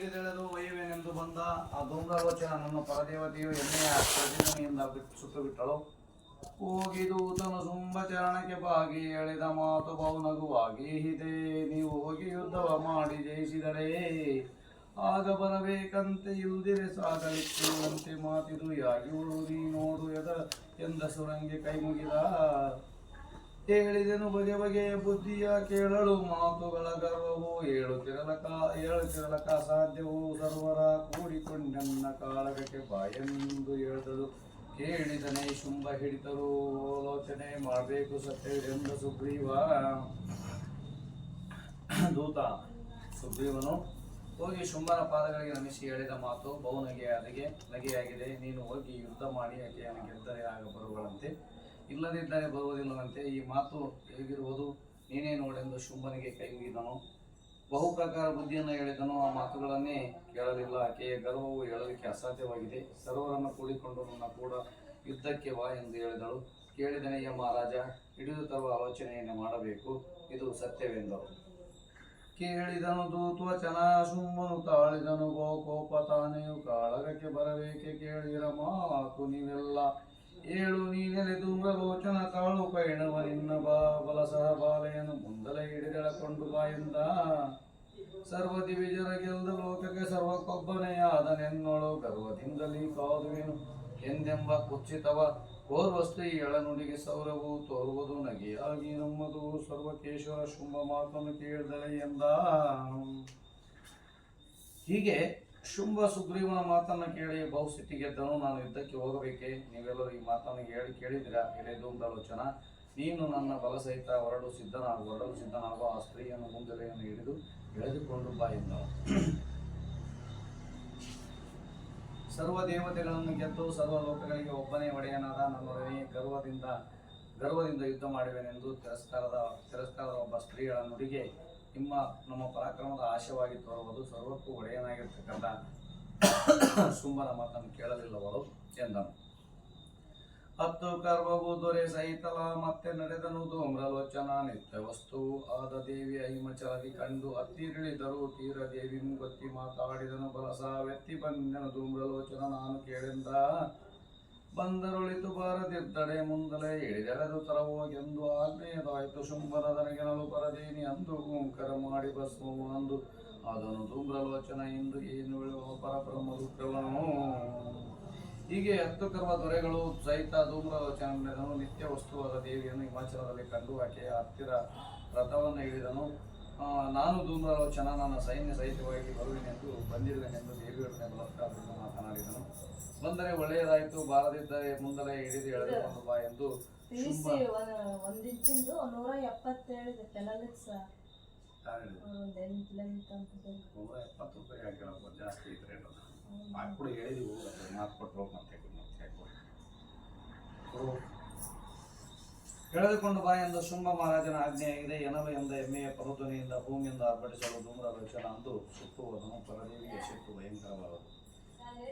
ಹಿಡಿದೆಳೆದು ಒಯ್ಯುವೆನೆಂದು ಬಂದ ಆ ಧೂಮ್ರಲೋಚನ ನನ್ನ ಪರದೇವತೆಯು ಎಣ್ಣೆಯ ಪ್ರತಿಮೆಯಿಂದ ಸುತ್ತು ಬಿಟ್ಟಳು ಹೋಗಿ ದೂತನು ತುಂಬ ಚರಣಕ್ಕೆ ಬಾಗಿ ಎಳೆದ ಮಾತು ಬಹು ನಗುವಾಗಿ ಹಿದೆ ನೀವು ಹೋಗಿ ಯುದ್ಧವ ಮಾಡಿ ಜಯಿಸಿದರೆ ಆಗ ಬರಬೇಕಂತೆ ಇಲ್ದಿರೆ ಸಾಗಲಿಕ್ಕೆ ಮಾತಿದು ಯಾಗಿ ನೀ ನೋಡು ಎದ, ಎಂದ ಸುರಂಗೆ ಕೈ ಮುಗಿದ ಹೇಳಿದೆನು ಬಗೆ ಬಗೆಯ ಬುದ್ಧಿಯ ಕೇಳಲು ಮಾತುಗಳ ಗರ್ವವು ಏಳುತ್ತಿರಲಕ ಏಳುತ್ತಿರಲಕ ಸಾಧ್ಯವು ಸರ್ವರ ಕೂಡಿಕೊಂಡನ್ನ ಕಾಳಗಕ್ಕೆ ಬಾಯೆಂದು ಹೇಳಿದಳು ಕೇಳಿದನೆ ಶುಂಭ ಹಿಡಿತರು, ಆಲೋಚನೆ ಮಾಡಬೇಕು ಸತ್ಯವೆಂದ ಸುಗ್ರೀವ. ದೂತ, ಸುಗ್ರೀವನು, ಹೋಗಿ ಶುಂಭನ ಪಾದಗಳಿಗೆ ನಮಿಸಿ ಹೇಳಿದ ಮಾತು ಬಹು ನಗೆಯಾದಿಗೆ ನಗೆಯಾಗಿದೆ. ನೀನು ಹೋಗಿ ಯುದ್ಧ ಮಾಡಿ ಆಕೆಯನ್ನು ಗೆದ್ದರೆ ಆಗ ಬರುಗಳಂತೆ ಇಲ್ಲದಿದ್ದರೆ ಬರುವುದಿಲ್ಲವಂತೆ ಈ ಮಾತು ಹೇಗಿರುವುದು? ನೀನೇ ನೋಡೆಂದು ಶುಂಭನಿಗೆ ಕೈ ಬಹು ಪ್ರಕಾರ ಬುದ್ಧಿಯನ್ನು ಹೇಳಿದನು ಆ ಮಾತುಗಳನ್ನೇ ಕೇಳಲಿಲ್ಲ. ಆಕೆಯ ಗರ್ವವು ಹೇಳಲಿಕ್ಕೆ ಅಸಾಧ್ಯವಾಗಿದೆ. ಸರ್ವರನ್ನು ಕೂಡಿಕೊಂಡು ನನ್ನ ಕೂಡ ಯುದ್ಧಕ್ಕೆ ವಾ ಎಂದು ಹೇಳಿದಳು. ಕೇಳಿದನೆಯ ಮಹಾರಾಜ ಹಿಡಿದು ತರುವ ಆಲೋಚನೆಯನ್ನು ಮಾಡಬೇಕು. ಇದು ಸತ್ಯವೆಂದರು ಕೇಳಿದನು ದೂತ್ವಚನ ಶುಂಭನು ತಾಳಿದನು ಗೋ ಕೋಪ ತಾನೆಯು ಕಾಳಗಕ್ಕೆ ಬರಬೇಕೆ ಕೇಳಿರ ಮಾತು ನೀವೆಲ್ಲ ಏಳು ನೀನೆಲೆ ಲೋಚನ ತಾಳು ನಿನ್ನ ಬಾ ಬಲ ಸಹ ಬಾಲೆಯನ್ನು ಮುಂದಲ ಹಿಡಿದೆಳಕೊಂಡು ಬಾ ಎಂದ. ಸರ್ವ ದಿವಿಜರ ಗೆಲ್ದ ಲೋಕಕ್ಕೆ ಸರ್ವಕ್ಕೊಬ್ಬನೆಯಾದನೆನ್ನೋಳು ಗರ್ವದಿಂದಲೇ ಕಾದುವೆನು. ಎಂದೆಂಬ ಕುಚ್ಚಿತವ ಓರ್ವಸ್ತೆ ಈ ಎಳನುಡಿಗೆ ಸೌರವು ತೋರುವುದು ನಗೆಯಾಗಿ ನಮ್ಮದು. ಸರ್ವಕೇಶ್ವರ ಶುಂಭ ಮಾತನ್ನು ಕೇಳಿದಳೆ ಎಂದ. ಹೀಗೆ ಶುಂಭ ಸುಗ್ರೀವನ ಮಾತನ್ನು ಕೇಳಿ ಬಹುಸ್ಥಿತಿಗೆದ್ದನು ನಾನು ಯುದ್ಧಕ್ಕೆ ಹೋಗಬೇಕೆ? ನೀವೆಲ್ಲರೂ ಈ ಮಾತನ್ನು ಹೇಳಿ ಕೇಳಿದಿರಾ ಎಲೆ ಆಲೋಚನ ನೀನು ನನ್ನ ಬಲ ಸಹಿತ ಹೊರಡು ಸಿದ್ಧನಾಗು, ಹೊರಡಲು ಸಿದ್ಧನಾಗುವ ಆ ಸ್ತ್ರೀಯನ್ನು ಮುಂದೆಲೆಯನ್ನು ಹಿಡಿದು ಎಳೆದುಕೊಂಡು ಬಾ ಎಂದನು. ಸರ್ವ ದೇವತೆಗಳನ್ನು ಗೆದ್ದು ಸರ್ವ ಲೋಕಗಳಿಗೆ ಒಬ್ಬನೇ ಒಡೆಯನಾದ ನನ್ನೊಡನೆ ಗರ್ವದಿಂದ ಗರ್ವದಿಂದ ಯುದ್ಧ ಮಾಡುವೆನೆಂದು ತಿರಸ್ಕಾರದ ತಿರಸ್ಕಾರದ ಒಬ್ಬ ಸ್ತ್ರೀಗಳ ನುಡಿಗೆ ನಿಮ್ಮ, ನಮ್ಮ ಪರಾಕ್ರಮದ ಆಶಯವಾಗಿ ತೋರುವುದು ಸರ್ವಕ್ಕೂ ಒಡೆಯನಾಗಿರ್ತಕ್ಕಂಥ ಶುಂಭನ ಮಾತನ್ನು ಕೇಳಲಿಲ್ಲವರು ಎಂದನು. ಹತ್ತು ಕರ್ವವು ದೊರೆ ಸಹಿತಲ, ಮತ್ತೆ ನಡೆದನು ಧೂಮ್ರಲೋಚನ ನಿತ್ಯ ವಸ್ತು ಆದ ದೇವಿ ಐಮಚಲದಿ ಕಂಡು ಹತ್ತಿರಿಳಿದರು ತೀರ ದೇವಿ ಮುಗತ್ತಿ ಮಾತಾಡಿದನು. ಬಲಸ ವ್ಯಕ್ತಿ ಬಂದನು ಧೂಮ್ರಲೋಚನ ನಾನು ಕೇಳೆಂದ ಬಂದರುಳಿತು ಬಾರದಿದ್ದಡೆ ಮುಂದಲೇ ಇಳಿದೆಳೆದು ತರವೋಗೆಂದು ಆಜ್ಞೆಯದಾಯಿತು. ಶುಂಭನ ದನಗೆನಲು ಪರದೇನಿ ಅಂದು ಓಂಕರ ಮಾಡಿ ಬಸ್ಮವು ಅಂದು ಅದನ್ನು ಧೂಮ್ರಲೋಚನ ಎಂದು ಏನು ಹೇಳುವ ಪರಬ್ರಹ್ಮ ಹೀಗೆ ಹತ್ತು ಕರ್ಮ ದೊರೆಗಳು ಸಹಿತ ಧೂಮ್ರಲೋಚನ ನಡೆದನು ನಿತ್ಯ ವಸ್ತುವಾದ ದೇವಿಯನ್ನು ಹಿಮಾಚಲದಲ್ಲಿ ಕಂಡು ಆಕೆಯ ಹತ್ತಿರ ರಥವನ್ನು ಹಿಡಿದನು ನಾನು ಧೂಮ್ರಲೋಚನ ನನ್ನ ಸೈನ್ಯ ಸಹಿತವಾಗಿ ಬರುವೆನೆಂದು ಬಂದಿರುವೆನೆಂದು ದೇವಿಯೊಡನೆ ಮಾತನಾಡಿದನು. ಬಂದರೆ ಒಳ್ಳೆಯದಾಯಿತು ಬಾರದಿದ್ದರೆ ಮುಂದಲೇ ಹಿಡಿದು ಎಳೆದುಕೊಂಡು ಬಾ ಎಂದು ತಿಳಿಸಿ ಒಂದ್ ಇಂಚಿಂದು ನೂರ ಎಪ್ಪತ್ತೇಳಿದೆ ಎಂಟು ಲೆಂತ್ ಅಂತ. ನೂರ ಎಪ್ಪತ್ತು ರೂಪಾಯಿ ಹಾಕಿರಪ್ಪ ಜಾಸ್ತಿ ಇದ್ರೆ ಹಾಕ್ಬಿಡು ಹೇಳಿದೀವಿ ಮಾತು ಕೊಟ್ಟು ಹೋಗಿ ಮತ್ತೆ ಮತ್ತೆ ಎಳೆದುಕೊಂಡು ಬಾ ಎಂದು ಶುಂಭ ಮಹಾರಾಜನ ಆಜ್ಞೆಯಾಗಿದೆ. ಎನಲು ಎಂದ ಎಮ್ಮೆಯ ಪರುಧ್ವನಿಯಿಂದ ಭೂಮಿಯಿಂದ ಆರ್ಭಟಿಸಲು ಧೂಮ್ರ ಲಕ್ಷಣ ಅಂದು ಸುತ್ತುವುದನ್ನು ಪರದೇವಿಗೆ ಸಿಟ್ಟು ಭಯಂಕರವಾದದು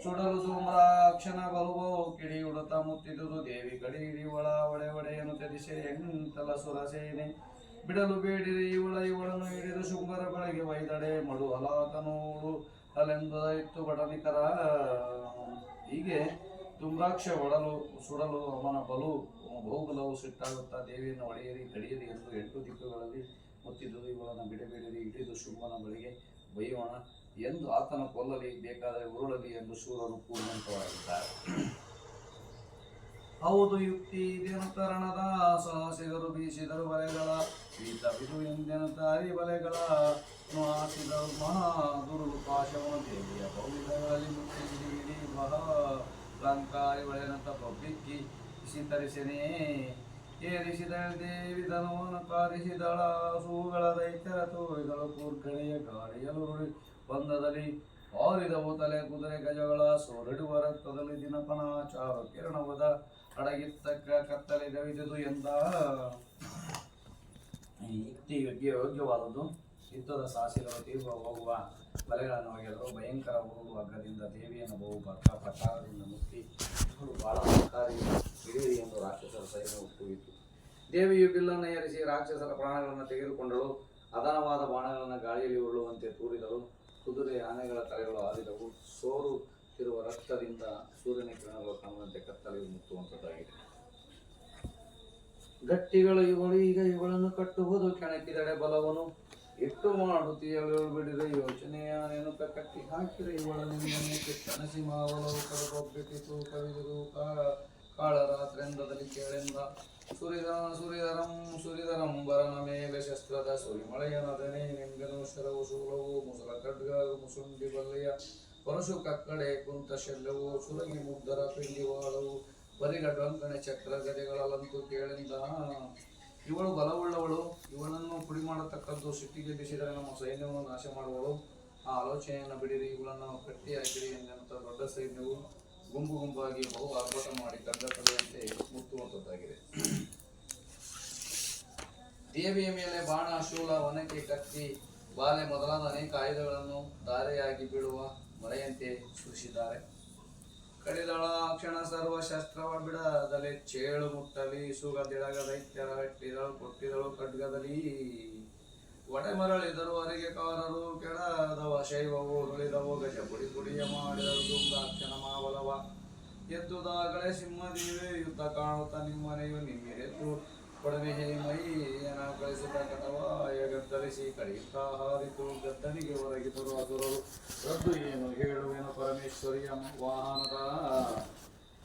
ಸುಡಲು ಧೂಮ್ರಾಕ್ಷಣ ಬಲುಬೋ, ಕಿಡಿ ಉಡತ ಮುತ್ತಿದುದು ದೇವಿ ಕಡಿ ಒಳ, ಒಡೆ ಒಡೆಯನ್ನು ತೆರಿಸೆ ಎಂತಲ ಸುರಸೇನೆ. ಬಿಡಲು ಬೇಡಿರಿ ಇವಳ, ಇವಳನ್ನು ಹಿಡಿದು ಶುಂಭರ ಬೆಳಗ್ಗೆ ಒಯ್ದಡೆ, ಮಡು ಹಲಾತನೂಳು ಅಲೆಂದ ಇತ್ತು ಬಡನಿಕರ. ಹೀಗೆ ಧೂಮ್ರಾಕ್ಷ ಒಡಲು, ಸುಡಲು ಅವನ ಬಲು ಬಹುಬಲವು ಸಿಟ್ಟಾಗುತ್ತಾ ದೇವಿಯನ್ನು ಒಡೆಯಿರಿ ಕಡಿಯಿರಿ ಎಂದು ಎಂಟು ದಿಕ್ಕುಗಳಲ್ಲಿ ಮುತ್ತಿದುದು ಇವಳನ್ನು ಬಿಡಬೇಡಿರಿ, ಹಿಡಿದು ಶುಂಭನ ಬಳಿಗೆ ಬೈಯೋಣ ಎಂದು ಆತನ ಕೊಲ್ಲಲಿ ಬೇಕಾದರೆ ಉರುಳಲಿ ಎಂದು ಶೂರರು ಪೂರ್ಣಂತವಾಗಿದ್ದಾರೆ ಹೌದು, ಯುಕ್ತಿ ಇದೇನು ಸಹಸಿಗರು ಸಾಹಸಿಗರು ಬೀಸಿದರು ಬಲೆಗಳ. ಬಿದು ಎಂದೆನು ತಾರಿ ಬಲೆಗಳ? ಆಸಿದರು ಮಹಾ ದುರುಳು ಪಾಶವನು ದೇವಿಯ ಮುಟ್ಟಿಸಿ ಇಡೀ ಮಹಾ ಲಂಕಾರಿ ಒಳೆನಂತ ಬಬ್ಬಿಕ್ಕಿ ಸಿಂತರಿಸೆನೇ. ಏರಿಸಿದ ದೇವಿ ಧನವನ್ನು ಕಾರಿಸಿದಳ ಸೂಗಳ ದೈತ್ಯರ ತೋರಿದಳು ಕೂರ್ಗಳೆಯ ಗಾಳಿಯಲು ಬಂದದಲ್ಲಿ ಆರಿದ ತಲೆ ಕುದುರೆ ಗಜಗಳ ಸೋರಡುವ ರಕ್ತದಲ್ಲಿ ದಿನಪನ ಚಾರು ಕಿರಣವದ ಅಡಗಿತ್ತಕ್ಕ ಕತ್ತಲೆ ಗವಿದುದು ಎಂದ. ಯುಕ್ತಿ ಯೋಗ್ಯ ಯೋಗ್ಯವಾದದ್ದು. ಯುದ್ಧದ ಸಾಹಸಿಗಳು ತೀರ್ವ ಹೋಗುವ ಬಲೆಗಳನ್ನು ಒಗೆದರು ಭಯಂಕರ ಹೋಗುವ ಹಗ್ಗದಿಂದ ದೇವಿಯನ್ನು ಬಹು ಭಕ್ತ ಪ್ರಕಾರದಿಂದ ಮುಕ್ತಿ ಇವರು ಬಹಳ ಹಿಡಿಯಿರಿ ಎಂದು ರಾಕ್ಷಸರ ಸೈನ್ಯವು ಕೂಗಿತು ದೇವಿಯು ಬಿಲ್ಲನ್ನು ಏರಿಸಿ ರಾಕ್ಷಸರ ಪ್ರಾಣಗಳನ್ನು ತೆಗೆದುಕೊಂಡಳು. ಅದನವಾದ ಬಾಣಗಳನ್ನು ಗಾಳಿಯಲ್ಲಿ ಉರುಳುವಂತೆ ತೂರಿದಳು. ಕುದುರೆ ಆನೆಗಳ ತಲೆಗಳು ಆದಿದವು ಇರುವ ರಕ್ತದಿಂದ ಸೂರ್ಯನ ಕಿರಣಗಳು ಕಾಣುವಂತೆ ಕತ್ತಲೆಯು ಮುತ್ತುವಂಥದ್ದಾಗಿದೆ ಗಟ್ಟಿಗಳು ಇವಳು, ಈಗ ಇವಳನ್ನು ಕಟ್ಟುವುದು ಕೆಣಕಿದಡೆ ಬಲವನು. ಇಟ್ಟು ಮಾಡುತ್ತೀಯಳು ಬಿಡಿದ ಯೋಚನೆಯ ನೆನಪ ಕಟ್ಟಿ ಹಾಕಿದ ಇವಳನ್ನು ಕನಸಿ ಮಾವಲವು ಕರಗೊಬ್ಬಿಟ್ಟಿತು ಕವಿದುದು ಕಾಳ ರಾತ್ರೆಂದದಲ್ಲಿ ಕೇಳೆಂದ. ಸುರಿದ ಸುರಿದರಂ ಸುರಿದರಂ ಮೇಲೆ ಶಸ್ತ್ರದ ಸುರಿಮಳೆಯ ನದನೆ ನಿಂಗನು ಶರವು ಶೂಲವು ಮುಸಲ ಖಡ್ಗ ಮುಸುಂಡಿ ಬಲ್ಲೆಯ ಪರಶು ಕಕ್ಕಡೆ ಕುಂತ ಶೆಲ್ಲವು ಸುರಗಿ ಮುಗ್ಧರ ಪಿಂಡಿವಾಳವು ಬರಿಗ ಡೊಂಕಣೆ ಚಕ್ರ ಗದೆಗಳಲ್ಲಂತೂ ಕೇಳಿಂದ ಇವಳು ಬಲವುಳ್ಳವಳು ಇವಳನ್ನು ಪುಡಿ ಮಾಡತಕ್ಕದ್ದು ಸಿಟ್ಟಿಗೆ ಬಿಸಿದರೆ ನಮ್ಮ ಸೈನ್ಯವನ್ನು ನಾಶ ಮಾಡುವಳು ಆ ಆಲೋಚನೆಯನ್ನು ಬಿಡಿರಿ, ಇವಳನ್ನು ಕಟ್ಟಿ ಹಾಕಿರಿ ಎಂದಂತ ದೊಡ್ಡ ಸೈನ್ಯವು. ಗುಂಪು ಗುಂಪಾಗಿ ಬಹು ಆರ್ಭಟ ಮಾಡಿ ಕಂಡ ತಲೆಯಂತೆ ಮುತ್ತುವಂಥದ್ದಾಗಿದೆ ದೇವಿಯ ಮೇಲೆ ಬಾಣ, ಶೂಲ, ಒನಕೆ, ಕತ್ತಿ, ಬಾಲೆ ಮೊದಲಾದ ಅನೇಕ ಆಯುಧಗಳನ್ನು ಧಾರೆಯಾಗಿ ಬಿಡುವ ಮಳೆಯಂತೆ ಸುರಿಸಿದ್ದಾರೆ ಕಡಿದಳ ಕ್ಷಣ, ಸರ್ವ ಶಸ್ತ್ರವ ಬಿಡದಲೆ ಚೇಳು ಮುಟ್ಟಲಿ ಸುಗದಿಳಗ ದೈತ್ಯರ ವೆಟ್ಟಿದಳು ಕೊಟ್ಟಿದಳು, ಖಡ್ಗದಲ್ಲಿ ಒಡೆ ಮರಳಿದರು ಅರಿಗೆ ಕಾರರು ಕೆಳದವ ಶೈವವು ಉರುಳಿದವು, ಗಜ ಪುಡಿ ಪುಡಿಯ ಮಾಡಿದರು ದುಂದಾಕ್ಷಣ ಮಾವಲವ ಎದ್ದುದಾಗಲೇ ಸಿಂಹದೇವೇ ಯುದ್ಧ ಕಾಣುತ್ತ ನಿಮ್ಮನೆಯು ನಿಮ್ಮೆದ್ದು ಕೊಡವೆ ಹೇ ಏನೋ ಕಳಿಸಿದ ಕಟವಾಯ ಗದ್ದಲಿಸಿ ಕಡಿಯುತ್ತಾ ಹಾರಿತು ಗದ್ದನಿಗೆ ಒರಗಿದರು ಅದುರರು ರದ್ದು ಏನು ಹೇಳುವೆನು ಪರಮೇಶ್ವರಿಯ ವಾಹನದ?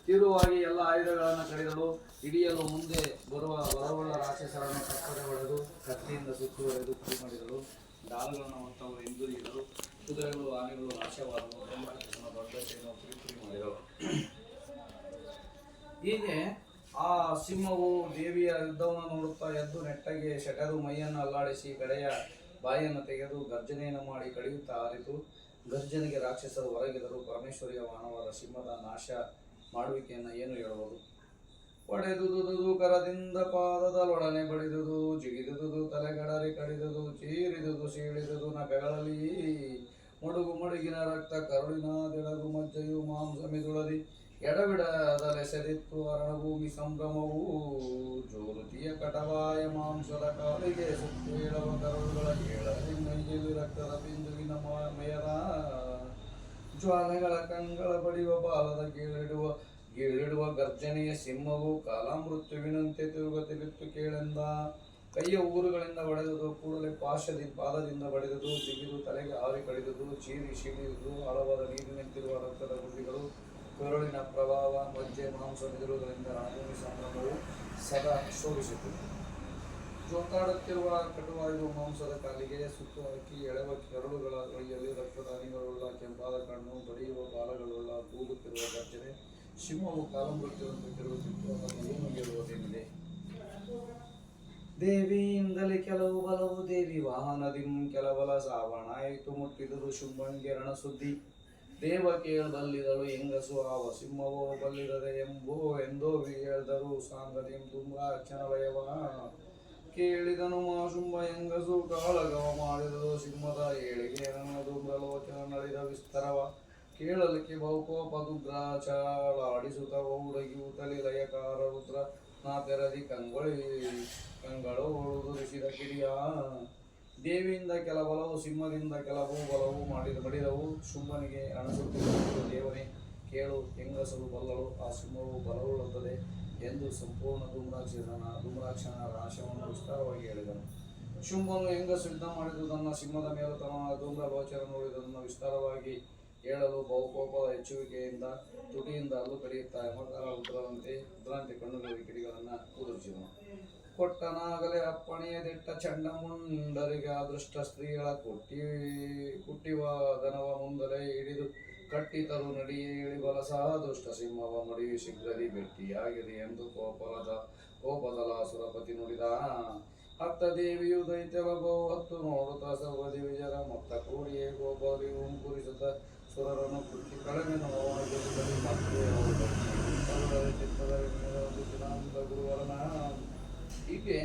ತಿರುವಾಗಿ ಎಲ್ಲ ಆಯುಧಗಳನ್ನು ಕಡಿದಳು. ಹಿಡಿಯಲು ಮುಂದೆ ಬರುವ ಬಲವುಳ್ಳ ರಾಕ್ಷಸರನ್ನು ಕಪ್ಪದೆ ಹೊಡೆದು, ಕತ್ತಿಯಿಂದ ಸುತ್ತುವರೆದು ಪುಡಿ ಮಾಡಿದಳು ಡಾಲುಗಳನ್ನು ಹೊತ್ತವರು ಹಿಂದಿರುಗಿದರು ಕುದುರೆಗಳು ಆನೆಗಳು ನಾಶವಾದವು ದೊಡ್ಡ ಸೈನ್ಯವು ಪುರಿ ಪುರಿ ಮಾಡಿದವು ಹೀಗೆ ಆ ಸಿಂಹವು ದೇವಿಯ ಯುದ್ಧವನ್ನು ನೋಡುತ್ತಾ ಎದ್ದು ನೆಟ್ಟಗೆ ಶಟರು ಮೈಯನ್ನು ಅಲ್ಲಾಡಿಸಿ ಕಡೆಯ ಬಾಯಿಯನ್ನು ತೆಗೆದು ಗರ್ಜನೆಯನ್ನು ಮಾಡಿ ಕಡಿಯುತ್ತಾ ಹಾರಿತು ಗರ್ಜನೆಗೆ ರಾಕ್ಷಸರು ಹೊರಗಿದರು ಪರಮೇಶ್ವರಿಯ ಮಾನವರ ಸಿಂಹದ ನಾಶ ಮಾಡುವಿಕೆಯನ್ನು ಏನು ಹೇಳಬಹುದು ಒಡೆದುದುದು ಕರದಿಂದ ಪಾದದಲ್ಲೊಡನೆ ಬಡಿದುದು ಜಿಗಿದುದು ತಲೆಗಡರಿ ಕಡಿದುದು, ಚೀರಿದುದು, ಸೀಳಿದುದು ನಖಗಳಲ್ಲಿ ಮುಡುಗು ಮಡುಗಿನ ರಕ್ತ ಕರುಳಿನ ದೆಳಗು ಮಜ್ಜೆಯು ಮಾಂಸ ಮಿದುಳದಿ ಎಡಬಿಡದಲೆಸೆದಿತ್ತು ಅರಣಭೂಮಿ ಸಂಭ್ರಮವು. ಜ್ಯೋತಿಯ ಕಟವಾಯ ಮಾಂಸದ ಕಾಲಿಗೆ ಸುತ್ತೇಳವ ಕರುಳುಗಳ ಮೈಯಲ್ಲಿ ರಕ್ತದ ಬಿಂದುವಿನ ಮ- ಮಯದ ಜ್ವಾಲೆಗಳ ಕಂಗಳ ಬಡಿಯುವ ಬಾಲದ ಗೀಳಿಡುವ ಗೀಳಿಡುವ ಗರ್ಜನೆಯ ಸಿಂಹವು ಕಾಲಾಮೃತ್ಯುವಿನಂತೆ ತಿರುಗತಿಲಿತ್ತು ಕೇಳೆಂದ. ಕೈಯ ಊರುಗಳಿಂದ ಹೊಡೆದುದು ಕೂಡಲೇ ಪಾಶದಿ ಪಾದದಿಂದ ಬಡಿದುದು, ಜಿಗಿದು ತಲೆಗೆ ಆರಿ ಕಡಿದುದು, ಚೀರಿ ಶಿಡಿದುದು ಆಳವಾದ ನೀರಿನಂತಿರುವ ರಕ್ತದ ಗುಂಡಿಗಳು, ಕೊರಳಿನ ಪ್ರಭಾವ, ಮಜ್ಜೆ, ಮಾಂಸ ಮಿದುಳುವುದರಿಂದ ರಣಭೂಮಿ ಸಂಭ್ರಮವು ಸದಾ ಶೋಭಿಸಿತು. ಜೋತಾಡುತ್ತಿರುವ ಕಟುವಾಯುವ ಮಾಂಸದ ಕಾಲಿಗೆ ಸುತ್ತು ಹಾಕಿ ಎಳೆವ ಕೆರಳುಗಳ ಕೈಯಲ್ಲಿ ರಕ್ತದ ಹನಿಗಳುಳ್ಳ ಕೆಂಪಾದ ಕಣ್ಣು, ಬಡಿಯುವ ಬಾಲಗಳುಳ್ಳ ಕೂಗುತ್ತಿರುವ ಗರ್ಜನೆ, ಸಿಂಹವು ಕಾಲಂಬುತ್ತಿರುವಂತೆ ತಿರುಗುತ್ತಿತ್ತು ಅದನ್ನು ಏನು ಗೆಲ್ಲುವುದೇನಿದೆ ದೇವಿಯಿಂದಲೇ ಕೆಲವು ಬಲವು ದೇವಿ ವಾಹನದಿಂ ಕೆಲಬಲ ಸಾವಣಾಯಿತು ಮುಟ್ಟಿದುದು ಶುಂಭಂಗೆ ರಣ ಸುದ್ದಿ ದೇವ ಕೇಳಬಲ್ಲಿದಳು, ಹೆಂಗಸು ಆವ ಸಿಂಹವೋ ಬಲ್ಲಿರದೆ ಎಂಬೋ ಎಂದೋ ಹೇಳಿದರು. ಸಾಂಗದಿಂ ತುಂಬಾ ಕ್ಷಣವಯವ ಕೇಳಿದನು ಮಾಶುಂಭ ಹೆಂಗಸು ಕಾಳಗವ ಮಾಡಿದಳು. ಸಿಂಹದ ಏಳಿಗೆ ಮೃಲೋಚನ ನಡೆದ ವಿಸ್ತರವ. ಕೇಳಲಿಕ್ಕೆ ಬಹುಕೋಪ ದುಗ್ರಾಚಾಳಾಡಿಸುತ್ತ ತಲೆ ಲಯಕಾರ, ರುದ್ರ ನಾ ತೆರದಿ ಕಂಗೊಳಿ, ಕಂಗಳು ಉಳುದುರಿಸಿದ ಕಿಡಿಯ ದೇವಿಯಿಂದ ಕೆಲ ಬಲವು ಸಿಂಹದಿಂದ ಕೆಲವು ಬಲವು ಮಾಡಿದ ಬಡಿದವು ಶುಂಭನಿಗೆ ಅಣಸುತ್ತಿರುವ ದೇವನೇ. ಕೇಳು, ಹೆಂಗಸರು ಬಲ್ಲಳು, ಆ ಸಿಂಹವು ಬಲವುಳ್ಳುತ್ತದೆ ಎಂದು ಸಂಪೂರ್ಣ ಧೂಮ್ರಾಕ್ಷನ ಧೂಮ್ರಾಕ್ಷನ ರಾಶವನ್ನು ವಿಸ್ತಾರವಾಗಿ ಹೇಳಿದನು. ಶುಂಭನು ಹೆಂಗಸು ಯುದ್ಧ ತನ್ನ ಸಿಂಹದ ಮೇಲೆ ತನ್ನ ಧೂಮ್ರ ಗೋಚರ ನೋಡಿದುದನ್ನು ವಿಸ್ತಾರವಾಗಿ ಹೇಳಲು ಬಹುಕೋಪದ ಹೆಚ್ಚುವಿಕೆಯಿಂದ ತುಟಿಯಿಂದ ಅಲ್ಲೂ ಕಡಿಯುತ್ತಾ ಮಕರ ಉದ್ರಂತೆ ಉದ್ರಾಂತಿ ಕಣ್ಣುಗಳಿಗೆ ಕಿಡಿಗಳನ್ನು ಕೂದರಿಸಿದನು. ಕೊಟ್ಟನಾಗಲೇ ಅಪ್ಪಣೆಯದಿಟ್ಟ ಚಂಡ ಮುಂಡರಿಗೆ ಅದೃಷ್ಟ ಸ್ತ್ರೀಗಳ ಕುಟ್ಟಿ, ಕುಟ್ಟಿವ ದನವ ಮುಂದಲೇ ಹಿಡಿದು ಕಟ್ಟಿತರು ನಡಿಯೇ ಬಲ ಸಹ ದುಷ್ಟ ಸಿಂಹವ ಮಡಿಯು ಶೀಘ್ರದಿ ಭೇಟಿಯಾಗಿದೆ ಎಂದು ಕೋಪದ ಸುರಪತಿ ನುಡಿದ. ಅತ್ತ ದೇವಿಯು ದೈತ್ಯರ ಬಹು ಹತ್ತು ನೋಡುತ್ತಾ ಸರ್ವ ದಿವಿಜರ ಮೊತ್ತ ಕೂಡಿಯೇ ಗೋಪರಿ ಹುಂಕುರಿಸುತ್ತ ಸುರರನ್ನು ಕುಟ್ಟಿ ಕಳಮೆ ನೋಡಿದಲ್ಲಿ ಮತ್ತೆ ಅವರು ಚಿತ್ರದ ಒಂದು ಗುರುವಾರನ ಹೀಗೆ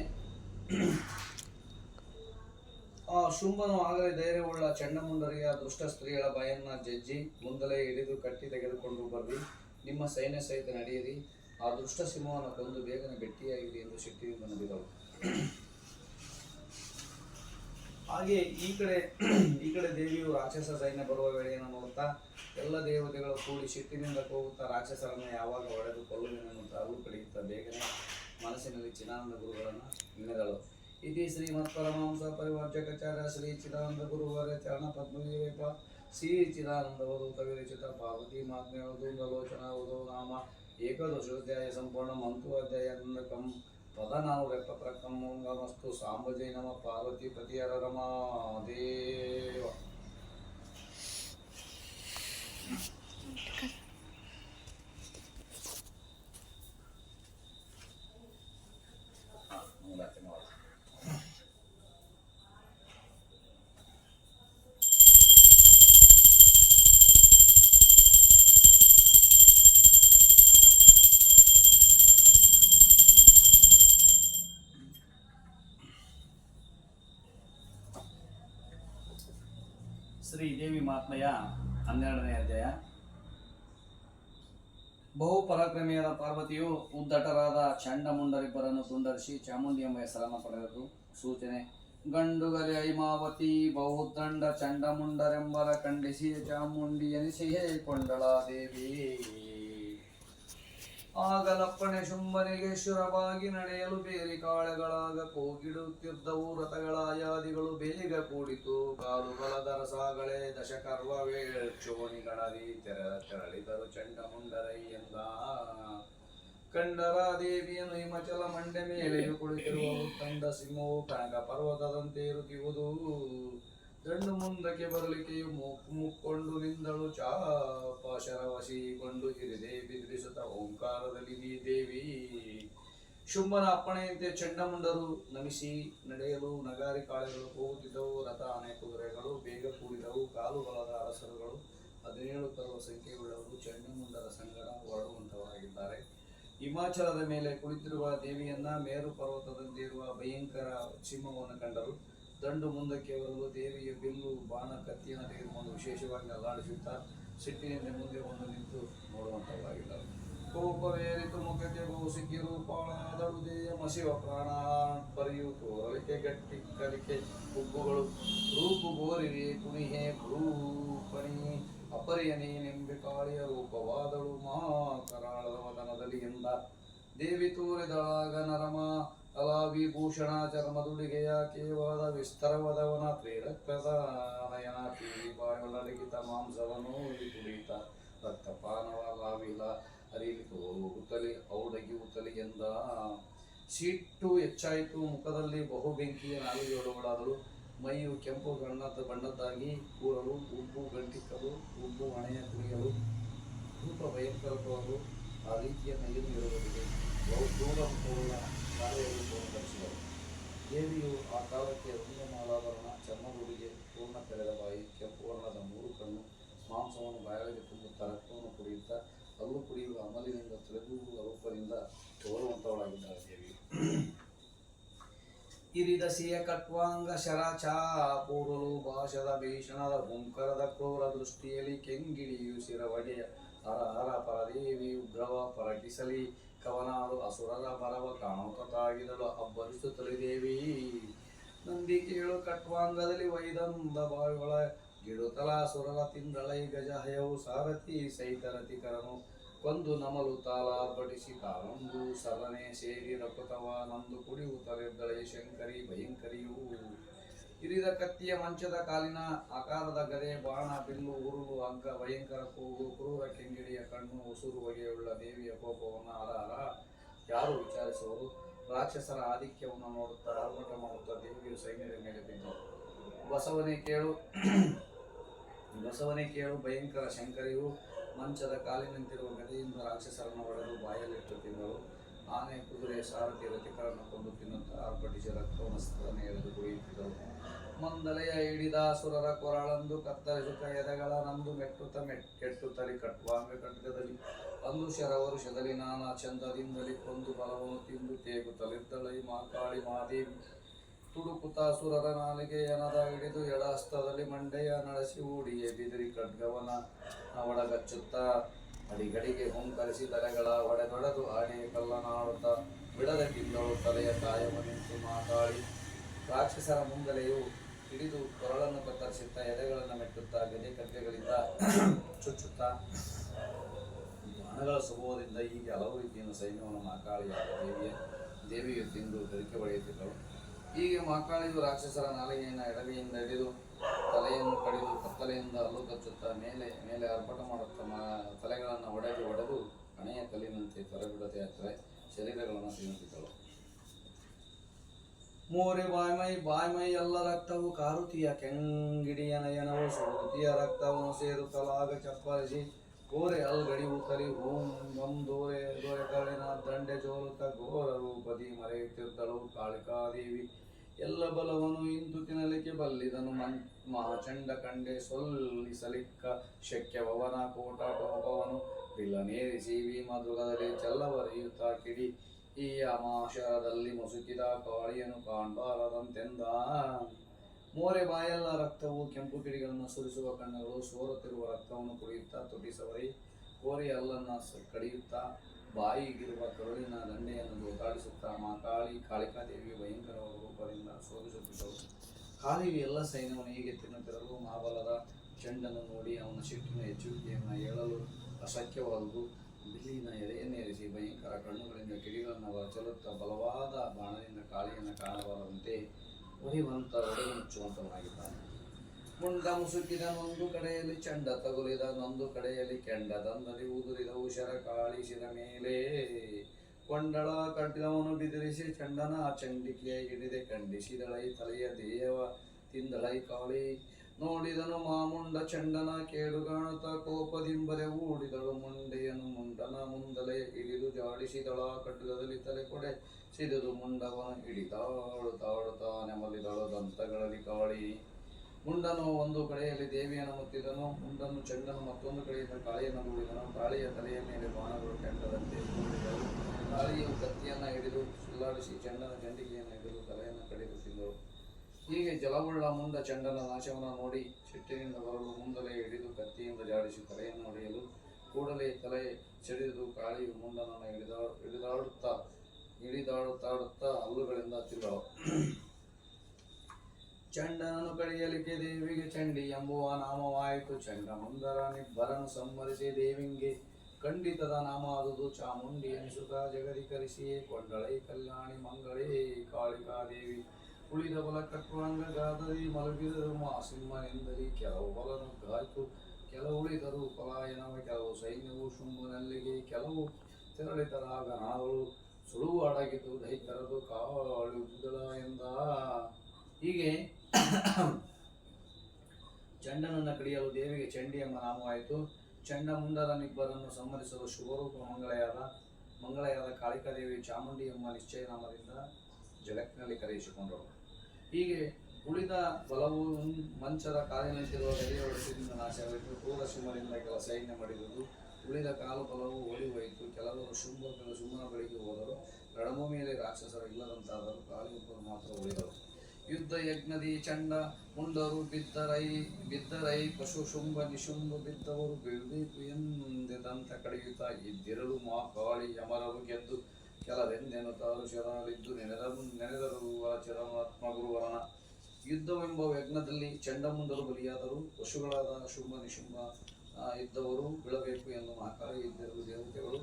ಆ ಶುಂಭನು ಆಗಲೇ ಧೈರ್ಯವುಳ್ಳ ಚಂಡಮುಂಡರಿಯ ದುಷ್ಟ ಸ್ತ್ರೀಗಳ ಬಾಯನ್ನ ಜಜ್ಜಿ ಮುಂದಲೇ ಹಿಡಿದು ಕಟ್ಟಿ ತೆಗೆದುಕೊಂಡು ಬರ್ರಿ. ನಿಮ್ಮ ಸೈನ್ಯ ಸಹಿತ ನಡೆಯಿರಿ. ಆ ದುಷ್ಟ ಸಿಂಹವನ್ನು ಕೊಂದು ಬೇಗನೆ ಗಟ್ಟಿಯಾಗಿರಿ ಎಂದು ಸಿಟ್ಟಿನಿಂದ ನುಡಿದಳು. ಹಾಗೆ ಈ ಕಡೆ ಈ ಕಡೆ ದೇವಿಯು ರಾಕ್ಷಸ ಸೈನ್ಯ ಬರುವ ವೇಳೆಯನ್ನು ನೋಡುತ್ತಾ, ಎಲ್ಲ ದೇವತೆಗಳು ಕೂಡಿ ಶಕ್ತಿನಿಂದ ಹೋಗುತ್ತಾ ರಾಕ್ಷಸರನ್ನು ಯಾವಾಗ ಹೊಡೆದು ಕೊಲ್ಲುವೆನೆನ್ನುತ್ತಾ ಅಲ್ಲೂ ಕಳೆಯುತ್ತಾ ಬೇಗನೆ ಮನಸ್ಸಿನಲ್ಲಿ ಚಿದಾನಂದ ಗುರುಗಳನ್ನು ನೆನೆದಳು. ಇತಿ ಶ್ರೀಮತ್ ಪರಮಹಂಸ ಪರಿವಾರ್ಜಕಾಚಾರ್ಯ ಶ್ರೀ ಚಿದಾನಂದ ಗುರುವರ ಚರಣ ಪದ್ಮದೇವೇಪ ಶ್ರೀ ಚಿದಾನಂದ ವಧೂತ ವಿರಚಿತ ಪಾರ್ವತಿ ಲೋಚನಾ ಅವರು ನಾಮ ಏಕದಶೋಧ್ಯಾಯ ಸಂಪೂರ್ಣ ಮಂತು ಅಧ್ಯಾಯ ಕಂ పదనావు రెప్ప ప్రకమ్మంగమస్తు సాంబజై నమ పార్వతీపతి అరరమాదే ಮಹಾತ್ಮೆಯ ಹನ್ನೆರಡನೇ ಅಧ್ಯಾಯ. ಬಹು ಪರಾಕ್ರಮಿಯಾದ ಪಾರ್ವತಿಯು ಉದ್ದಟರಾದ ಚಂಡಮುಂಡರಿಬ್ಬರನ್ನು ತುಂಡರಿಸಿ ಚಾಮುಂಡಿ ಎಂಬ ಹೆಸರನ್ನು ಪಡೆದರು ಸೂಚನೆ, ಗಂಡುಗಲಿ ಐಮಾವತಿ ಬಹುದಂಡ ಚಂಡಮುಂಡರೆಂಬರ ಖಂಡಿಸಿ ಚಾಮುಂಡಿ ಎನಿಸಿ ಹೇಳಿಕೊಂಡಳ ದೇವಿ. ಆಗಲಪ್ಪಣೆ ಶುಂಭನಿಗೆ ಶುರವಾಗಿ ನಡೆಯಲು ಬೇರೆ ಕಾಳೆಗಳಾಗ ಕೋಗಿಡುತ್ತಿದ್ದವು. ರಥಗಳ ಆಯಾದಿಗಳು ಬೇಗ ಕೂಡಿತು. ಕಾಲುಗಳ ದಶಕರ್ವವೇ ದಶಕರ್ವ ವೇಕ್ಷೋಣಿಗಳದಿ ತೆರ ತೆರಳಿದರು ಚಂಡಮುಂಡರೈ ಎಂದ. ಕಂಡರ ದೇವಿಯನ್ನು ಹಿಮಚಲ ಮಂಡೆ ಮೇಲೆ ಕುಳಿತಿರುವ ತಂದ ಸಿಂಹವು ಕನಕ ಪರ್ವತದಂತೆ ಇರುತ್ತಿರುವುದು. ದಂಡು ಮುಂದಕ್ಕೆ ಬರಲಿಕ್ಕೆ ಮುಕ್ಕು ಮುಕ್ಕೊಂಡು ನಿಂದಳು. ಚಾಪ ಶರವಶಿಕೊಂಡು ಹಿರಿದೆ ಬಿದಿರಿಸುತ್ತ ಓಂಕಾರ ಶುಂಭನ ಅಪ್ಪಣೆಯಂತೆ ಚಂಡಮುಂಡರು ನಮಿಸಿ ನಡೆಯಲು ನಗಾರಿ ಕಾಳೆಗಳು ಹೋಗುತ್ತಿದ್ದವು. ರಥ ಆನೆ ಕುದುರೆಗಳು ಬೇಗ ಕೂಡಿದವು. ಕಾಲು ಬಲದ ಅರಸರುಗಳು ಹದಿನೇಳು ತರುವ ಸಂಖ್ಯೆಯುಳ್ಳವರು ಚಂಡಮುಂಡರ ಸಂಗಡ ಹೊರಡುವಂತವರಾಗಿದ್ದಾರೆ. ಹಿಮಾಚಲದ ಮೇಲೆ ಕುಳಿತಿರುವ ದೇವಿಯನ್ನ ಮೇರು ಪರ್ವತದಂತೆ ಇರುವ ಭಯಂಕರ ಸಿಂಹವನ್ನು ಕಂಡರು. ದಂಡು ಮುಂದಕ್ಕೆ ಬರಲು ದೇವಿಯ ಬಿಲ್ಲು ಬಾಣ ಕತ್ತಿಯನ್ನು ತೆಗೆದುಕೊಂಡು ವಿಶೇಷವಾಗಿ ಅಲ್ಲಾಡಿಸುತ್ತಾ ಸಿಟ್ಟಿನಿಂದ ಮುಂದೆ ಒಂದು ನಿಂತು ನೋಡುವಂತವರಾಗಿದ್ದರು. ಕೋಪವೇರಿತು ಮುಖಕ್ಕೆ ಭೂಸಿಕ್ಕಿ ರೂಪಾಳಾದಳು ದೇಯಮ ಶಿವ ಪ್ರಾಣ ಪರಿಯು ತೋರಲಿಕೆ ಗಟ್ಟಿ ಕಲಿಕೆ ಉಬ್ಬುಗಳು ರೂಪು ಗೋರಿವೆ ಕುಣಿಹೆ ಭೂಪಣಿ ಅಪರ್ಯನೇ ನಿಂಬೆ ಕಾಳಿಯ ರೂಪವಾದಳು ಮಾ ಕರಾಳದ ವದನದಲ್ಲಿ ಎಂದ ದೇವಿ ತೋರಿದಳಾಗ ನರಮ ಅಲಾವಿಭೂಷಣ ಚರ್ಮದುಡಿಗೆಯ ಕೇವಲ ವಿಸ್ತರವದವನ ಪ್ರೇರಕ್ತದ ನಯನ ತೀರಿ ಬಾಯೊಳಗಿತ ಮಾಂಸವನು ಕುಡಿತ ರಕ್ತಪಾನವ ಲಾವಿಲ ಅರಿಲಿತು ಉತ್ತಲಿ, ಔಡಗಿ ಉತ್ತಲಿ ಎಂದ ಸಿಟ್ಟು ಹೆಚ್ಚಾಯಿತು. ಮುಖದಲ್ಲಿ ಬಹು ಬೆಂಕಿಯ ನಾಲಿಗೆಯೊಳಗೊಳಾದಳು ಮೈಯು ಕೆಂಪು ಬಣ್ಣದ, ಬಣ್ಣದ್ದಾಗಿ ಕೂರಲು, ಉಬ್ಬು ಗಂಟಿಕ್ಕಲು, ಉಬ್ಬು ಹಣೆಯ ಕುಣಿಯಲು ರೂಪ ಭಯಂಕರ ತೋರಲು ಆ ರೀತಿಯ ನೈರು ಇರುವುದಿದೆ ಬಹು ದೂರ ಮುಖವುಳ್ಳ ಕಾರ್ಯ ರೂಪವನ್ನು ಧರಿಸಿದರು ದೇವಿಯು ಆ ಕಾಲಕ್ಕೆ ರಂಗಮಾಲಾಭರಣ ಚರ್ಮಗುಡಿಗೆ ಪೂರ್ಣ ತೆರೆದ ಬಾಯಿ ಕೆಂಪು ವರ್ಣದ ಮೂರು ಕಣ್ಣು ಮಾಂಸವನ್ನು ಬಾಯೊಳಗೆ ತುಂಬುತ್ತಾ ರಕ್ತವನ್ನು ಕುಡಿಯುತ್ತಾ ಅಲ್ಲೂ ಕುಡಿಯುವ ಅಮಲಿನಿಂದ ತಿಳಿದೂಗುವ ರೂಪದಿಂದ ತೋರುವಂತವಳಾಗಿದ್ದಾಳೆ ದೇವಿ ಸಿಯ ಕಟ್ವಾಂಗ ಪೂರ್ವಲು ಭಾಷದ ಭೀಷಣದ ಹುಂಕರದ ಕ್ರೂರ ದೃಷ್ಟಿಯಲ್ಲಿ ಕೆಂಗಿಳಿಯು ಶಿರವಡೆಯ ಹರ ಹರ ಪರದೇವಿ ಉಗ್ರವ ಪರಟಿಸಲಿ ಕವನಾರು ಅಸುರರ ಬರವ ಅಬ್ಬರಿಸು ದೇವಿ ನಂದಿ ಕೇಳು ಕಟ್ವಾಂಗದಲ್ಲಿ ವೈದಂದ ಬಾವಿಗಳ ಗಿಡುತಲ ಸುರರ ತಿಂದಳೈ ಗಜಹಯವು ಸಾರಥಿ ಸೈತರತಿಕರನು ಕೊಂದು ನಮಲು ತಾಲ ತಾಲಾರ್ಭಟಿಸಿ ಕಾಲೊಂದು ಸರನೆ ಸೇರಿ ರಕುತವ ನಂದು ಕುಡಿಯುತ್ತಲಿದ್ದಳೆ ಶಂಕರಿ ಭಯಂಕರಿಯೂ. ಇರಿದ ಕತ್ತಿಯ ಮಂಚದ ಕಾಲಿನ ಆಕಾರದ ಗದೆ ಬಾಣ ಬಿಲ್ಲು ಉರುಳು ಅಂಕ ಭಯಂಕರ ಕೂಗು ಕ್ರೂರ ಕೆಂಗಿಡಿಯ ಕಣ್ಣು ಉಸುರು ಬಗೆಯುಳ್ಳ ದೇವಿಯ ಕೋಪವನ್ನು ಆಧಾರ ಯಾರು ವಿಚಾರಿಸುವರು? ರಾಕ್ಷಸರ ಆಧಿಕ್ಯವನ್ನು ನೋಡುತ್ತಾ ಆರ್ಭಟ ಮಾಡುತ್ತಾ ದೇವಿಯು ಸೈನ್ಯದ ಮೇಲೆ ಬಿದ್ದರು ಬಸವನೇ ಕೇಳು ಬಸವನೇ ಕೇಳು ಭಯಂಕರ ಶಂಕರಿಯು ಮಂಚದ ಕಾಲಿನಂತಿರುವ ಗದೆಯಿಂದ ರಾಕ್ಷಸರನ್ನು ಹೊಡೆದು ಬಾಯಲ್ಲಿಟ್ಟು ತಿನ್ನಲು ಆನೆ, ಕುದುರೆ, ಸಾರಥಿ ರಥಿಕರನ್ನು ಕೊಂದು ತಿನ್ನುತ್ತಾ ಆರ್ಭಟಿಸಿ ರಕ್ತವನ್ನು ಎಳೆದು ಕುಡಿಯುತ್ತಿದ್ದರು ಮಂದಲೆಯ ಹಿಡಿದ ಸುರರ ಕೊರಳಂದು ಕತ್ತರಿಸುತ್ತ ಎದೆಗಳ ನಂದು ಮೆಟ್ಟುತ್ತ ಮೆಟ್ ಕೆಟ್ಟುತ್ತಲಿ ಕಟ್ವಾಂಗ ಕಟ್ಟದಲ್ಲಿ ಅಂದು ಶರವರುಷದಲ್ಲಿ ನಾನಾ ಚಂದದಿಂದಲಿ ಕೊಂದು ಬಲವನ್ನು ತಿಂದು ತೇಗುತ್ತಲಿದ್ದಳೈ. ಮಾಕಾಳಿ ಮಾದೇವಿ ತುಡುಕುತ್ತ ಸುರದ ನಾಲಿಗೆಯ ಎನದ ಹಿಡಿದು ಎಡಹಸ್ತದಲ್ಲಿ ಮಂಡೆಯ ನಡೆಸಿ ಹೂಡಿಯೇ ಬಿದಿರಿ ಖಡ್ಗವನ ಒಳಗಚ್ಚುತ್ತ ಅಡಿಗಡಿಗೆ ಹೊಂಕರಿಸಿ ತಲೆಗಳ ಒಡೆದೊಡೆದು ಆಡಿ ಕಲ್ಲನಾಡುತ್ತ. ಬಿಡದ ತಿಂದಳು ತಲೆಯ ಕಾಯವ ಮಾತಾಡಿ. ರಾಕ್ಷಸರ ಮುಂದಲೆಯು ಹಿಡಿದು ಕೊರಳನ್ನು ಕತ್ತರಿಸುತ್ತಾ ಎದೆಗಳನ್ನು ಮೆಟ್ಟುತ್ತಾ ಗದೆ ಕಡ್ಗೆಗಳಿಂದ ಚುಚ್ಚುತ್ತಾ. ಬಾಣಗಳ ಸುಭವದಿಂದ ಹೀಗೆ ಹಲವು ರೀತಿಯನ್ನು ಸೈನ್ಯವನ್ನು ಮಾಕಾಳಿಯಾದ ದೇವಿಯ, ದೇವಿಯು ತಿಂದು ಬೆರಕೆ ಹೊಡೆಯುತ್ತಿದ್ದಳು. ಹೀಗೆ ಮಾಕಾಳಿದು ರಾಕ್ಷಸರ ನಾಲಿಗೆಯನ್ನು ಎಡಲಿಯಿಂದ ಹಿಡಿದು ತಲೆಯನ್ನು ಕಡಿದು ಕತ್ತಲೆಯಿಂದ ಅಲ್ಲು ಕಚ್ಚುತ್ತಾ ಮೇಲೆ ಮೇಲೆ ಅರ್ಪಟ ಮಾಡುತ್ತಾ ತಲೆಗಳನ್ನು ಒಡೆದು ಒಡೆದು ಹಣೆಯ ಕಲ್ಲಿನಂತೆ ತೊರೆಬಿಡದೆ ಹತ್ತಿರ ಶರೀರಗಳನ್ನು ತಿನ್ನುತ್ತಿದ್ದಳು. ಮೋರೆ ಬಾಯ್ಮೈ ಬಾಯ್ಮೈ, ಎಲ್ಲ ರಕ್ತವು ಕಾರುತಿಯ ಕೆಂಗಿಡಿಯ ನಯನವು ಸೋರುತಿಯ ರಕ್ತವನ್ನು ಸೇರುತ್ತಲಾಗ ಚಪ್ಪಲಿಸಿ ಕೋರೆ ಗಡಿ ಉತ್ತರಿ ಓಂ ಗಂ ದೋರೆ, ದೊರೆ ಕಳಿನ ದಂಡೆ ಜೋರುತ ಘೋರ ರೂಪದಿ ಮರೆಯುತ್ತಿದ್ದಳು. ಕಾಳಿಕಾದೇವಿ ಎಲ್ಲ ಬಲವನ್ನು ಇಂದು ತಿನ್ನಲಿಕ್ಕೆ ಬಲ್ಲಿದನು ಮನ್ ಮಹಾಚಂಡ ಕಂಡೆ ಸೊಲ್ಲಿಸಲಿಕ್ಕ ಶಕ್ಯವವನ ಕೋಟ ಟೋಪವನು ಸೀವಿ ಮಧುರದಲ್ಲಿ ಚೆಲ್ಲವರಿಯುತ್ತಾ ಕಿಡಿ. ಈ ಅಮಾಶರದಲ್ಲಿ ಮುಸುಕಿದ ಕಾಳಿಯನ್ನು ಕಾಣಬಾರದಂತೆಂದ. ಮೋರೆ ಬಾಯೆಲ್ಲ ರಕ್ತವು ಕೆಂಪು ಕಿಡಿಗಳನ್ನು ಸುರಿಸುವ ಕಣ್ಣುಗಳು ಸೋರುತ್ತಿರುವ ರಕ್ತವನ್ನು ಕುಡಿಯುತ್ತಾ ತುಟಿಸವರಿ. ಕೋರಿ ಅಲ್ಲನ್ನು ಕಡಿಯುತ್ತಾ ಬಾಯಿಗಿರುವ ಕರುಳಿನ ದಂಡೆಯನ್ನು ಗೋತಾಡಿಸುತ್ತಾ ಮಾ ಕಾಳಿ ಕಾಳಿಕಾದೇವಿ ಭಯಂಕರ ರೂಪದಿಂದ ಶೋಧಿಸುತ್ತಿದ್ದವು ಕಾಳಿಗೆ ಎಲ್ಲ ಸೈನ್ಯವನ್ನು ಹೀಗೆ ತಿನ್ನುತ್ತಿರಲು ಮಹಾಬಲದ ಚೆಂಡನ್ನು ನೋಡಿ ಅವನ ಸಿಟ್ಟಿನ ಹೆಚ್ಚುವಿಕೆಯನ್ನು ಹೇಳಲು ಅಶಕ್ಯವಾದುದು ಬಿಲ್ಲಿನ ಎಲೆಯನ್ನೇರಿಸಿ ಭಯಂಕರ ಕಣ್ಣುಗಳಿಂದ ಕಿಡಿಗಳನ್ನು ಚೆಲ್ಲುತ್ತಾ ಬಲವಾದ ಬಾಣದಿಂದ ಕಾಳಿಯನ್ನು ಕಾಣಬಾರದಂತೆ ಹೊಡಿವಂತ ಒಡೆದು ಮುಚ್ಚುವಂತವನಾಗಿದ್ದಾನೆ. ಮುಂಡ ಮುಸುಕಿದನೊಂದು ಕಡೆಯಲ್ಲಿ ಚಂಡ ತಗುಲಿದ ನೊಂದು ಕಡೆಯಲ್ಲಿ ಕೆಂಡ ದಂದಲಿ ಉದುರಿದ ಉಷರ ಕಾಳಿಸಿದ ಮೇಲೆ ಕೊಂಡಳ ಕಟ್ಟಿದವನು ಬಿದಿರಿಸಿ ಚಂಡನ ಚಂಡಿಕೆಯ ಹಿಡಿದೆ ಖಂಡಿಸಿದಳೈ ತಲೆಯ ದೇವ ತಿಂದಳೈ ಕಾಳಿ. ನೋಡಿದನು ಮಾಮುಂಡ ಚಂಡನ ಕೇಡು ಕಾಣುತ್ತ ಕೋಪದಿಂಬರೆ ಊಡಿದಳು ಮುಂಡೆಯನು ಮುಂಡನ ಮುಂದಲೆ ಇಳಿದು ಜಾಡಿಸಿದಳ ಕಡ್ಗದಲ್ಲಿ ತಲೆ ಕೊಡೆ ಸಿಡಿದು ಮುಂಡವನು ಹಿಡಿದಾಳು ತಾಳುತ್ತಾ ನೆಮಲಿದಳು ದಂತಗಳಲ್ಲಿ ಕಾಳಿ. ಮುಂಡನು ಒಂದು ಕಡೆಯಲ್ಲಿ ದೇವಿಯನ್ನು ಮುತ್ತಿದನು ಮುಂಡನು ಚಂಡನು ಮತ್ತೊಂದು ಕಡೆಯಿಂದ ಕಾಳಿಯನ್ನು ನೋಡಿದನು ಕಾಳಿಯ ತಲೆಯ ಮೇಲೆ ಬಾಣಗಳು ಕೆಂಡದಂತೆ ಕಾಳಿಯು ಕತ್ತಿಯನ್ನು ಹಿಡಿದು ಸುಲ್ಲಾಡಿಸಿ ಚಂಡನ ಚಂಡಿಕೆಯನ್ನು ಹಿಡಿದು ತಲೆಯನ್ನು ಕಡಿದು ಹೀಗೆ ಜಲವುಳ್ಳ ಮುಂಡ ಚಂಡನ ನಾಶವನ್ನು ನೋಡಿ ಸಿಟ್ಟಿನಿಂದ ಬರಲು ಮುಂದಲೇ ಹಿಡಿದು ಕತ್ತಿಯಿಂದ ಜಾಡಿಸಿ ತಲೆಯನ್ನು ಹೊಡೆಯಲು ಕೂಡಲೇ ತಲೆ ಸಿಡಿದು ಕಾಳಿಯು ಮುಂಡನನ್ನು ಹಿಡಿದಾಡು ಹಿಡಿದಾಡುತ್ತಾ ಹಿಡಿದಾಡುತ್ತಾಡುತ್ತಾ ಹಲ್ಲುಗಳಿಂದ ತಿಂದಳು ಚಂಡನನ್ನು ಕಡಿಯಲಿಕ್ಕೆ ದೇವಿಗೆ ಚಂಡಿ ಎಂಬುವ ನಾಮವಾಯಿತು. ಚಂಡ ಮುಂದರ ನಿಬ್ಬರನು ಸಂಹರಿಸಿ ದೇವಿಂಗೆ ಖಂಡಿತದ ನಾಮ ಆದುದು. ಚಾಮುಂಡಿ ಅನಿಸುತ ಜಗದೀಕರಿಸಿಯೇ ಕೊಂಡಳೆ ಕಲ್ಯಾಣಿ ಮಂಗಳೇ ಕಾಳಿಕಾದೇವಿ ಉಳಿದ ಬಲ ಕಟ್ಟುವಂಗ ಗಾದರಿ ಮಲಗಿದರು ಮಾಸಿಂಹನೆಂದರಿ ಕೆಲವು ಬಲನು ಗಾಯ್ತು ಕೆಲವು ಉಳಿದರು ಪಲಾಯನವ, ಕೆಲವು ಸೈನ್ಯವು ಶುಂಭನಲ್ಲಿಗೆ, ಕೆಲವು ತೆರಳಿತರಾಗ ನಾಗಳು ಸುಳುವು ಅಡಗಿತು ದೈತರದು ಕಾಳುದಳ ಎಂದ. ಹೀಗೆ ಚಂಡನನ್ನು ಕಡಿಯಲು ದೇವಿಗೆ ಚಂಡಿ ಎಂಬ ನಾಮವಾಯಿತು. ಚಂಡ ಮುಂದರನ್ನಿಬ್ಬರನ್ನು ಸಂಹರಿಸಲು ಶುಭರೂಪ ಮಂಗಳೆಯಾದ ಮಂಗಳೆಯಾದ ಕಾಳಿಕಾದೇವಿ ಚಾಮುಂಡಿ ಎಂಬ ನಿಶ್ಚಯ ನಾಮದಿಂದ ಜಗತ್ತಿನಲ್ಲಿ ಕರೆಯಿಸಿಕೊಂಡರು. ಹೀಗೆ ಉಳಿದ ಬಲವು ಮಂಚದ ಕಾಲಿನಂತಿರುವ ಹೊಡೆತದಿಂದ ನಾಶವಾಯಿತು. ಕ್ರೂರ ಸಿಂಹದಿಂದ ಕೆಲ ಸೈನ್ಯ ಮಡಿದುದು. ಉಳಿದ ಕಾಲು ಬಲವು ಓಡಿ ಹೋಯಿತು ಕೆಲವರು ಶುಂಭ ಶುಂಭನ ಬಳಿಗೆ ಹೋದರು. ರಣಭೂಮಿಯಲ್ಲಿ ರಾಕ್ಷಸರು ಇಲ್ಲದಂತಾದರೂ ಕಾಳಿಯೊಬ್ಬರು ಮಾತ್ರ ಉಳಿದರು ಯುದ್ಧ ಯಜ್ಞದಿ ಚಂಡ ಮುಂಡರು ಬಿದ್ದರೈ ಬಿದ್ದರೈ ಪಶು ಶುಂಭ ನಿಶುಂಭ ಬಿದ್ದವರು ಬೀಳ್ಬೇಕು ಎಂದೆದಂತ ಕಡಿಯುತ್ತಾ ಇದ್ದಿರಲು ಮಾ ಕಾಳಿ ಯಮರರು ಗೆದ್ದು ಕೆಲವೆಂದೆನುತ್ತಾರು ಶರಣಲಿದ್ದು ನೆನೆದರು ನೆನೆದರು ಚರಮಾತ್ಮ ಗುರುವರನ. ಯುದ್ಧವೆಂಬ ಯಜ್ಞದಲ್ಲಿ ಚಂಡಮುಂಡರು ಬಲಿಯಾದರು, ಪಶುಗಳಾದ ಶುಂಭ ನಿಶುಂಭ ಇದ್ದವರು ಬೀಳಬೇಕು ಎಂದು ಮಹಾಕಾಳಿ ಇದ್ದರು ದೇವತೆಗಳು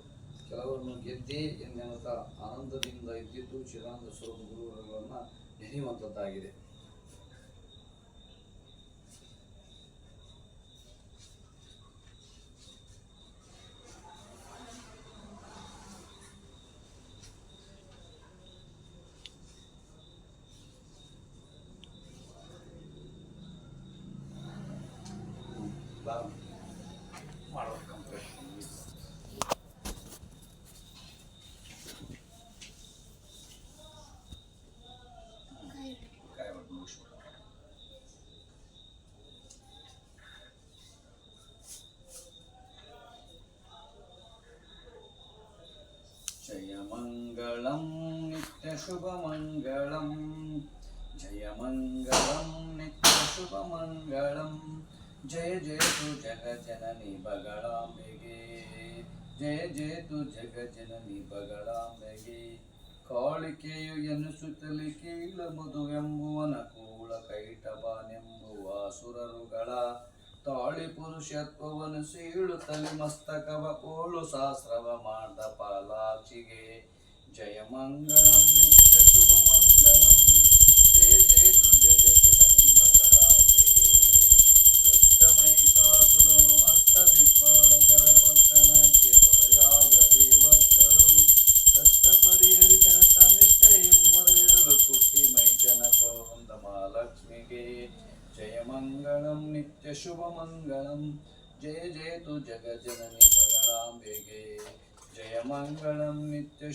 ಕೆಲವರನ್ನು ಗೆದ್ದೇ ಎಂದೆನ್ನುತ್ತಾ ಆನಂದದಿಂದ ಇದ್ದಿದ್ದು ಚಿರಾನಂದ ಸ್ವರೂಪ ಗುರುವರಗಳನ್ನು ನೆನೆಯುವಂಥದ್ದಾಗಿದೆ ಮಾಡೋದು जयमङ्गलं नित्यशुभमङ्गलं जयमङ्गलं नित्यशुभमङ्गलं जय जय तु जगजननि बगळाम्बिगे जय जय तु जगजननि बगळाम्बिगे ಕಾಳಿಕೆಯು ಎನಿಸುತ್ತಲಿ ಕೀಳ ಮಧುವೆಂಬುವನ ಕೂಳ ಕೈಟಬನೆಂಬುವ ಸುರರುಗಳ ತಾಳಿ ಪುರುಷತ್ವವನ್ನು ಸೀಳುತ್ತಲಿ ಮಸ್ತಕವ ಪೋಳು ಶಾಸ್ತ್ರವ ಮಾಡ ಪಾಲಾಚಿಗೆ ಜಯ ಮಂಗಳಂ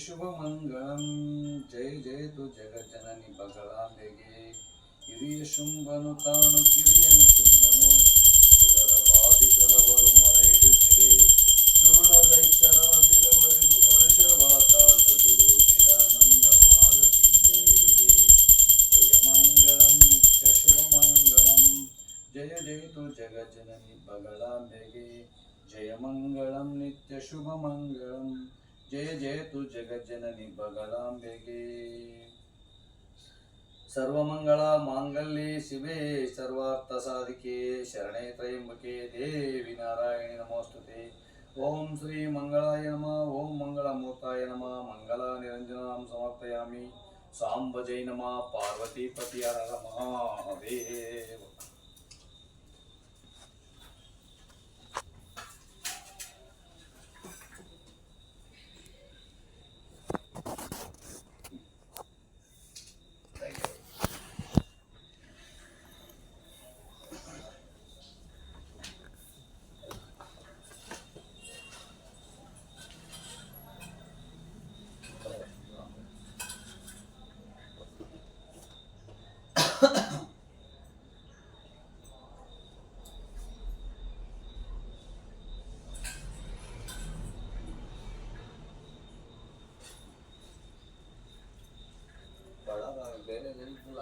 ನಿತ್ಯ ಶುಭ ಮಂಗಳಂ ಜಯ ಜಯತು ಜಗಜ್ಜನನಿ ಬಗಳಾಂಬೆಗೆ ಹಿರಿಯ ಶುಂಭನು ತಾನು ಕಿರಿಯ ನಿಶುಂಭನು ಸುರರ ಬಾಧಿಸಲವರು ಮೊರೆ ಇಡುತ್ತಿರೆ ದುರುಳ ದೈತ್ಯರಾದಿರವರೆದು ಅರ್ಷವಾತಾದ ಗುರು ಚಿದಾನಂದ ಭಾರತೀ ದೇವಿಗೆ ಜಯ ಮಂಗಳಂ ನಿತ್ಯ ಶುಭ ಮಂಗಳಂ ಜಯ ಜಯತು ಜಗಜ್ಜನನಿ ಬಗಳಾಂಬೆಗೆ ಜಯ ಮಂಗಳಂ ನಿತ್ಯ ಶುಭ ಮಂಗಳಂ ಜಯ ಜಯತು ಜಗಜ್ಜನನಿ ಬಗಳಾಂಬೆಗೆ ಸರ್ವಮಂಗಳ ಮಾಂಗಲ್ಯೆ ಶಿವೆ ಸರ್ವಾರ್ಥ ಸಾಧಿಕೆ ಶರಣೆ ತ್ರಯಂಬಕೆ ದೇವಿ ನಾರಾಯಣಿ ನಮೋಸ್ತುತೆ ಓಂ ಶ್ರೀ ಮಂಗಳಾಯ ನಮಃ ಓಂ ಮಂಗಳಮೂರ್ತಾಯ ನಮಃ ಮಂಗಲ ನಿರಂಜನಾಂ ಸಮರ್ಪಯಾಮಿ ಸಾಂಬ ಜೈ ನಮಃ ಪಾರ್ವತೀಪತಿ ಹರ ಮಹಾದೇವ ಬೇರೆ ನೆನಪಿಲ್ಲ